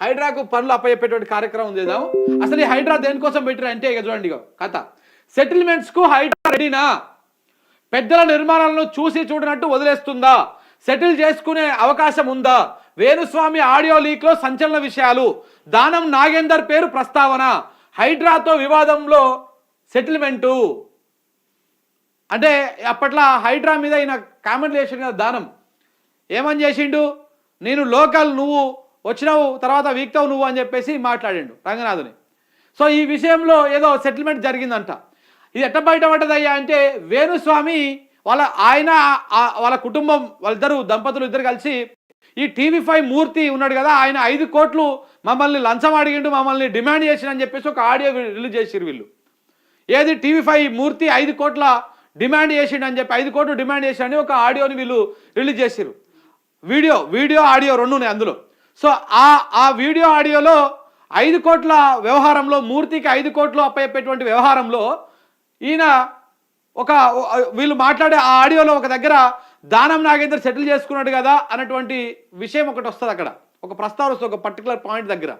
హైడ్రాకు పనులు అప్పయ్యేటువంటి కార్యక్రమం చేద్దాం. అసలు ఈ హైడ్రా దేనికోసం పెట్టారు అంటే ఇక చూడండి కథ. సెటిల్మెంట్స్కు హైడ్రా రెడీనా? పెద్దల నిర్మాణాలను చూసి చూడనట్టు వదిలేస్తుందా? సెటిల్ చేసుకునే అవకాశం ఉందా? వేణుస్వామి ఆడియో లీక్లో సంచలన విషయాలు. దానం నాగేందర్ పేరు ప్రస్తావన. హైడ్రాతో వివాదంలో సెటిల్మెంటు. అంటే అప్పట్లో హైడ్రా మీద ఈయన కామెంట్లు చేసిండు కదా దానం. ఏమని చేసిండు? నేను లోకల్ నువ్వు వచ్చినావు తర్వాత వీక్తావు నువ్వు అని చెప్పేసి మాట్లాడిండు రంగనాథుని. సో ఈ విషయంలో ఏదో సెటిల్మెంట్ జరిగిందంట. ఇది ఎట్ట బయటపడ్డదయ్యా అంటే వేణుస్వామి వాళ్ళ ఆయన వాళ్ళ కుటుంబం వాళ్ళిద్దరు దంపతులు ఇద్దరు కలిసి ఈ టీవీ ఫైవ్ మూర్తి ఉన్నాడు కదా ఆయన ఐదు కోట్లు మమ్మల్ని లంచం అడిగిండు మమ్మల్ని డిమాండ్ చేసిండని చెప్పేసి ఒక ఆడియో రిలీజ్ చేసిరు వీళ్ళు. ఏది టీవీ ఫైవ్ మూర్తి ఐదు కోట్ల డిమాండ్ చేసిండు అని చెప్పి ఐదు కోట్లు డిమాండ్ చేసిండని ఒక ఆడియోని వీళ్ళు రిలీజ్ చేసిరు వీడియో వీడియో ఆడియో రెండు ఉన్నాయి అందులో. సో ఆ ఆ వీడియో ఆడియోలో ఐదు కోట్ల వ్యవహారంలో మూర్తికి ఐదు కోట్లు అప్పయ్యేటువంటి వ్యవహారంలో ఈయన ఒక వీళ్ళు మాట్లాడే ఆ ఆడియోలో ఒక దగ్గర దానం నాగేందర్ సెటిల్ చేసుకున్నాడు కదా అన్నటువంటి విషయం ఒకటి వస్తుంది అక్కడ. ఒక ప్రస్తావన వస్తుంది ఒక పర్టికులర్ పాయింట్ దగ్గర.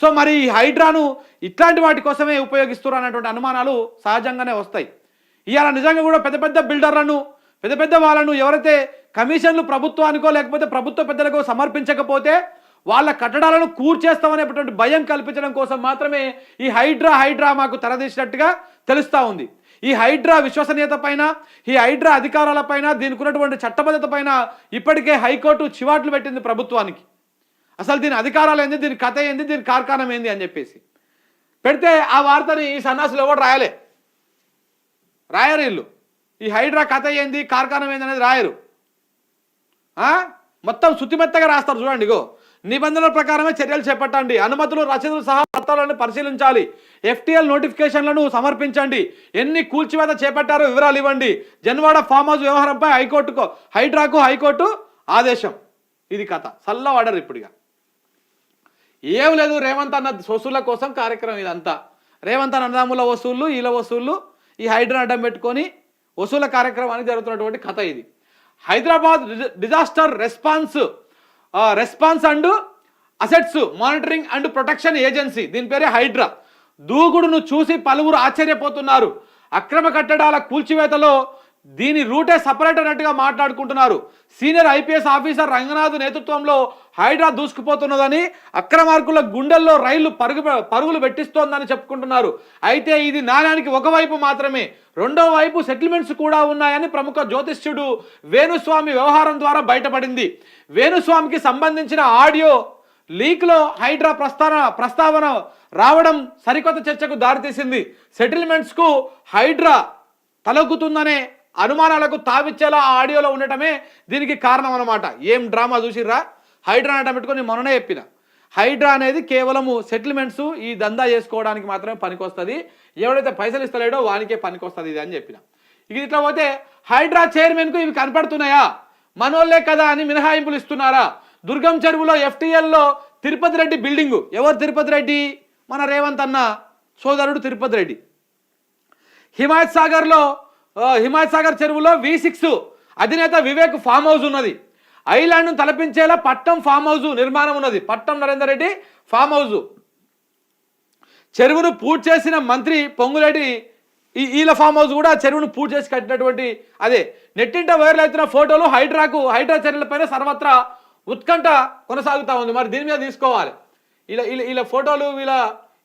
సో మరి ఈ హైడ్రాను ఇట్లాంటి వాటి కోసమే ఉపయోగిస్తున్నారు అన్నటువంటి అనుమానాలు సహజంగానే వస్తాయి. ఇవాళ నిజంగా కూడా పెద్ద పెద్ద బిల్డర్లను పెద్ద పెద్ద వాళ్ళను ఎవరైతే కమిషన్లు ప్రభుత్వానికో లేకపోతే ప్రభుత్వ పెద్దలకో సమర్పించకపోతే వాళ్ళ కట్టడాలను కూర్చేస్తామనేటువంటి భయం కల్పించడం కోసం మాత్రమే ఈ హైడ్రా హైడ్రా మాకు తెరదీసినట్టుగా తెలుస్తూ ఉంది. ఈ హైడ్రా విశ్వసనీయత పైన ఈ హైడ్రా అధికారాల పైన దీనికి ఉన్నటువంటి చట్టబద్ధత పైన ఇప్పటికే హైకోర్టు చివాట్లు పెట్టింది ప్రభుత్వానికి. అసలు దీని అధికారాలు ఏంది దీని కథ ఏంది దీని కార్ఖానం ఏంది అని చెప్పేసి. పెడితే ఆ వార్తని ఈ సన్నాసులు ఎవరు రాయలే? రాయరు వీళ్ళు. ఈ హైడ్రా కథ ఏంది కార్ఖానం ఏంది అనేది రాయరు. మొత్తం శుతిమెత్తగా రాస్తారు చూడండి ఇగో. నిబంధనల ప్రకారమే చర్యలు చేపట్టండి. అనుమతులు రసీదులు సహా పత్రాలను పరిశీలించాలి. ఎఫ్టీఎల్ నోటిఫికేషన్లను సమర్పించండి. ఎన్ని కూల్చివేత చేపట్టారో వివరాలు ఇవ్వండి. జన్వాడ ఫామ్ హౌస్ వ్యవహారంపై హైకోర్టుకు హైడ్రాకు హైకోర్టు ఆదేశం. ఇది కథ. సల్ల వాడరు ఇప్పుడుగా. ఏం లేదు రేవంత్ అన్న వసూళ్ళ కోసం కార్యక్రమం ఇదంతా. రేవంత్ అన్నదాముల వసూళ్ళు ఈల వసూళ్ళు ఈ హైడ్రా అడ్డం పెట్టుకొని వసూల కార్యక్రమానికి జరుగుతున్నటువంటి కథ ఇది. Hyderabad dis- disaster response response and assets monitoring and protection agency. దీని పేరే హైడ్రా. దూకుడును చూసి పలువురు ఆశ్చర్యపోతున్నారు. అక్రమ కట్టడాల కూల్చివేతలో దీని రూటే సపరేట్ అన్నట్టుగా మాట్లాడుకుంటున్నారు. సీనియర్ ఐపీఎస్ ఆఫీసర్ రంగనాథ్ నేతృత్వంలో హైడ్రా దూసుకుపోతున్నదని అక్రమార్కుల గుండెల్లో రైళ్ళు పరుగు పరుగులు పెట్టిస్తోందని చెప్పుకుంటున్నారు. అయితే ఇది నాణ్యానికి ఒకవైపు మాత్రమే రెండో వైపు సెటిల్మెంట్స్ కూడా ఉన్నాయని ప్రముఖ జ్యోతిష్యుడు వేణుస్వామి వ్యవహారం ద్వారా బయటపడింది. వేణుస్వామికి సంబంధించిన ఆడియో లీక్లో హైడ్రా ప్రస్తావన ప్రస్తావన రావడం సరికొత్త చర్చకు దారితీసింది. సెటిల్మెంట్స్కు హైడ్రా తలొగ్గుతుందనే అనుమానాలకు తావిచ్చేలా ఆ ఆడియోలో ఉండటమే దీనికి కారణం అనమాట ఏం డ్రామా చూసిర్రా? హైడ్రా అనటం పెట్టుకొని మొన్ననే చెప్పిన. హైడ్రా అనేది కేవలము సెటిల్మెంట్స్ ఈ దందా చేసుకోవడానికి మాత్రమే పనికొస్తుంది. ఎవడైతే పైసలు ఇస్తలేడో వానికే పనికొస్తుంది ఇది అని చెప్పిన. ఇక ఇట్లా పోతే హైడ్రా చైర్మన్కు ఇవి కనపడుతున్నాయా? మనోళ్ళే కదా అని మినహాయింపులు ఇస్తున్నారా? దుర్గం చెరువులో ఎఫ్టీఎల్లో తిరుపతి రెడ్డి బిల్డింగు. ఎవరు తిరుపతి రెడ్డి? మన రేవంత్ అన్న సోదరుడు తిరుపతి రెడ్డి. హిమాయత్ సాగర్లో హిమాయత్ సాగర్ చెరువులో వి సిక్స్ అధినేత వివేక్ ఫామ్ హౌస్ ఉన్నది. ఐలాండ్ను తలపించేలా పట్టం ఫామ్ హౌస్ నిర్మాణం ఉన్నది. పట్టం నరేందర్ రెడ్డి ఫామ్ హౌస్. చెరువును పూర్తి చేసిన మంత్రి పొంగులేటి ఈ ఈల ఫామ్ హౌస్ కూడా చెరువును పూర్తి చేసి కట్టినటువంటి అదే. నెట్టింట వైరల్ అవుతున్న ఫోటోలు హైడ్రాకు హైడ్రా చర్యలపైన సర్వత్రా ఉత్కంఠ కొనసాగుతా ఉంది. మరి దీని మీద తీసుకోవాలి. ఇలా ఇలా ఇలా ఫోటోలు ఇలా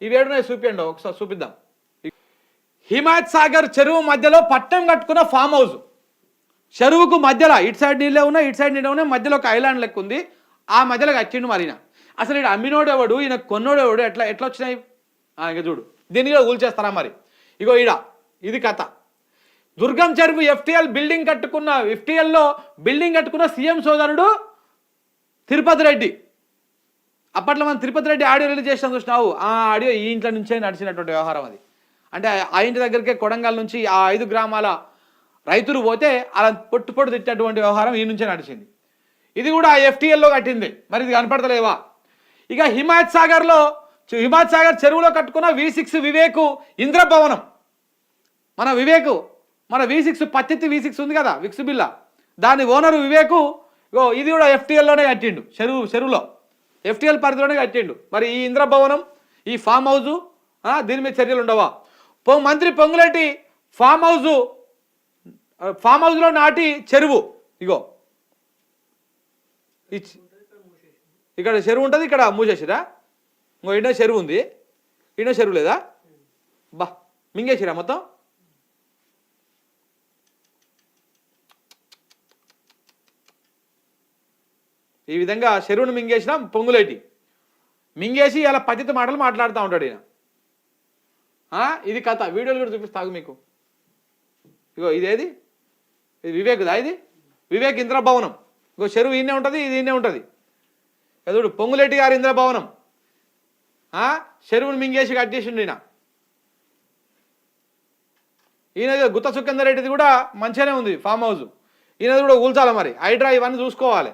ఇవేడున్నాయి చూపించండి ఒకసారి చూపిద్దాం. హిమాయత్ సాగర్ చెరువు మధ్యలో పట్టం కట్టుకున్న ఫామ్ హౌస్. చెరువుకు మధ్యలో ఇటు సైడ్ నీళ్ళే ఉన్నా ఇటు సైడ్ నీళ్ళే ఉన్నాయి మధ్యలో ఒక ఐలాండ్ లెక్క ఉంది. ఆ మధ్యలో కట్టిండు మరి ఈయన. అసలు ఈయన అమ్మినోడు ఎవడు ఈయన కొన్నోడు ఎవడు ఎట్లా ఎట్లా వచ్చినాయి? ఆ, ఇక చూడు. దీన్ని కూడా కూల్చేస్తారా మరి? ఇగో ఈడ ఇది కథ. దుర్గం చెరువు ఎఫ్టీఎల్ బిల్డింగ్ కట్టుకున్న ఎఫ్టీఎల్లో బిల్డింగ్ కట్టుకున్న సీఎం సోదరుడు తిరుపతి రెడ్డి. అప్పట్లో మనం తిరుపతి రెడ్డి ఆడియో రిలీజ్ చేసిన చూసినావు. ఆ ఆడియో ఈ ఇంట్లో నుంచే నడిచినటువంటి వ్యవహారం అది. అంటే ఆ ఇంటి దగ్గరికే కొడంగల్ నుంచి ఆ ఐదు గ్రామాల రైతులు పోతే అలా పొట్టు పొట్టు తిట్టేటువంటి వ్యవహారం ఈ నుంచే నడిచింది. ఇది కూడా ఆ ఎఫ్టీఎల్లో కట్టింది. మరి ఇది కనపడతలేవా? ఇక హిమాయత్ సాగర్లో హిమాయత్ సాగర్ చెరువులో కట్టుకున్న వి సిక్స్ వివేకు ఇంద్రభవనం. మన వివేకు మన వి సిక్స్ పచ్చెత్తి వి సిక్స్ ఉంది కదా విక్స్ బిల్ల. దాని ఓనరు వివేకు ఇగో ఇది కూడా ఎఫ్టీఎల్లోనే కట్టిండు చెరువు చెరువులో. ఎఫ్టీఎల్ పరిధిలోనే కట్టిండు. మరి ఈ ఇంద్రభవనం ఈ ఫామ్ హౌజు దీని మీద చర్యలు ఉండవా మంత్రి పొంగులేటి ఫామ్ హౌజు ఫామ్ హౌస్లో నాటి చెరువు. ఇగో. ఇక్కడ చెరువు ఉంటుంది ఇక్కడ మూసేసిరా? ఇంకో ఈడ చెరువు ఉంది. ఈడ చెరువు లేదా? బా మింగేసిరా మొత్తం? ఈ విధంగా చెరువును మింగేసిన పొంగులేటి. మింగేసి ఇలా పతిత మాటలు మాట్లాడుతూ ఉంటాడు ఈయన. ఇది కథ. వీడియోలు కూడా చూపిస్తాగు మీకు. ఇగో ఇదేది? ఇది వివేక్దా ఇది? వివేక్ ఇంద్రభవనం. ఇగో చెరువు ఈయనే ఉంటుంది ఇది ఈయనే ఉంటుంది. ఎదుడు పొంగులేటి గారి ఇంద్రభవనం. ఆ, చెరువును మింగేసి కట్టేసిండు ఈయన. ఈయన గుత్త సుఖేందర్ రెడ్డిది కూడా మంచిగానే ఉంది ఫామ్ హౌస్. ఈయనది కూడా కూల్చాలి మరి. హైడ్రా ఇవన్నీ చూసుకోవాలి.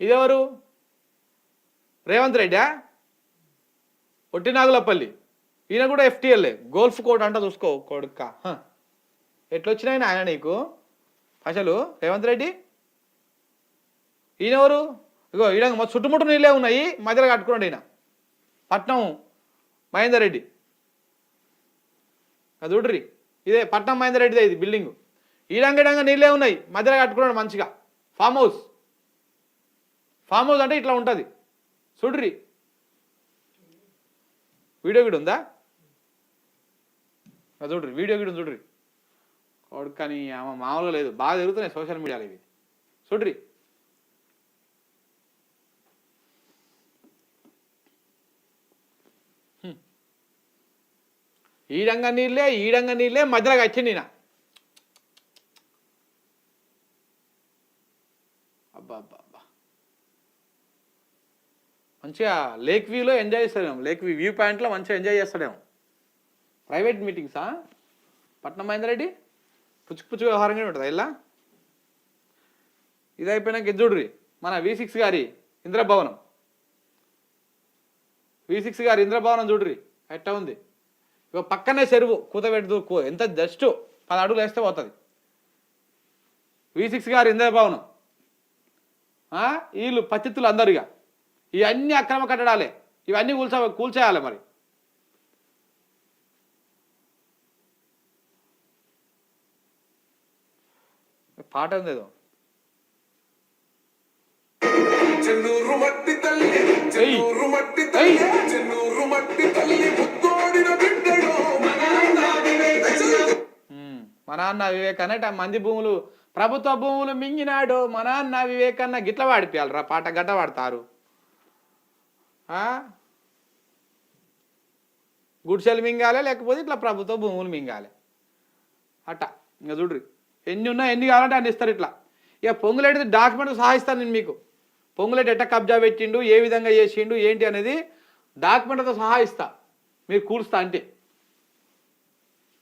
ఇదెవరు? రేవంత్ రెడ్డా? ఒట్టినాగులపల్లి ఈయన కూడా ఎఫ్టీఎల్ఏ గోల్ఫ్ కోడ్ అంట చూసుకో కొడుక్క ఎట్లొచ్చినాయన ఆయన నీకు? అసలు రేవంత్ రెడ్డి? ఈయన ఎవరు? ఇగో ఈయన చుట్టుముట్టు నీళ్ళే ఉన్నాయి మధ్యలో కట్టుకున్నాడు ఈయన. పట్నం మహేందర్ రెడ్డి. అది చూడ్రి. ఇదే పట్నం మహేందర్ రెడ్డిదే ఇది బిల్డింగ్. ఈడంగడంగా నీళ్ళే ఉన్నాయి మధ్యలో కట్టుకున్నాడు మంచిగా. Farm house. ఫామ్ హౌస్ అంటే ఇట్లా ఉంటుంది. చూడ్రి. వీడియో గిడి ఉందా? అది చూడరు వీడియో గిడి చూడరు వాడు కానీ ఆమె మామూలుగా లేదు. బాగా జరుగుతున్నాయి సోషల్ మీడియాలో ఇవి. చూడ్రి ఈడంగ ఈడంగా నీళ్ళే ఈడంగా నీళ్ళే మధ్యలోకి వచ్చింది నేను అబ్బా అబ్బా అబ్బా మంచిగా లేక్ వ్యూలో ఎంజాయ్ చేస్తాడేమో. లేక్ వ్యూ వ్యూ పాయింట్లో మంచిగా ఎంజాయ్ చేస్తాడేమో. ప్రైవేట్ మీటింగ్సా? పట్నం మహేందర్ రెడ్డి? పుచ్చుకు పుచ్చుకు వ్యవహారంగానే ఉంటుంది ఇలా ఇది అయిపోయినాక ఇది చూడ్రి మన వి సిక్స్ గారి ఇంద్రభవనం. వి సిక్స్ గారి ఇంద్రభవనం చూడ్రి ఎట్టా ఉంది? ఇక పక్కనే చెరువు కూతబెట్టు కూ ఎంత జస్ట్ పది అడుగులు వేస్తే పోతుంది. వి సిక్స్ గారి ఇంద్రభవనం. వీళ్ళు వీళ్ళు పచ్చిత్తులు అందరుగా. ఇవన్నీ అక్రమ కట్టడాలే. ఇవన్నీ కూల్చ కూల్చేయాలి మరి. పాట ఉంది ఏదో చెన్నూరు మట్టి తల్లి చెన్నూరు మట్టి ఏయ్. తల్లి చెన్నూరు మట్టి తల్లి ముత్తోడిన బిడ్డడు ఉమ్, మా నాన్న వివేకన్న మంది భూములు ప్రభుత్వ భూములు మింగినాడు మా నాన్న వివేకన్న గిట్ల వాడిపోయాలరా పాట గట్ట వాడతారు? గుడిసెలు మింగాలి లేకపోతే ఇట్లా ప్రభుత్వ భూములు మింగాలి. అట్ట ఇంకా చూడ్రి. ఎన్ని ఉన్నా ఎన్ని కావాలంటే అన్ని ఇస్తారు ఇట్లా. ఇక పొంగులేటి డాక్యుమెంట్ సహాయిస్తాను నేను మీకు. పొంగులేటి ఎట్ట కబ్జా పెట్టిండు ఏ విధంగా చేసిండు ఏంటి అనేది డాక్యుమెంట్తో సహా మీరు కూర్స్తా అంటే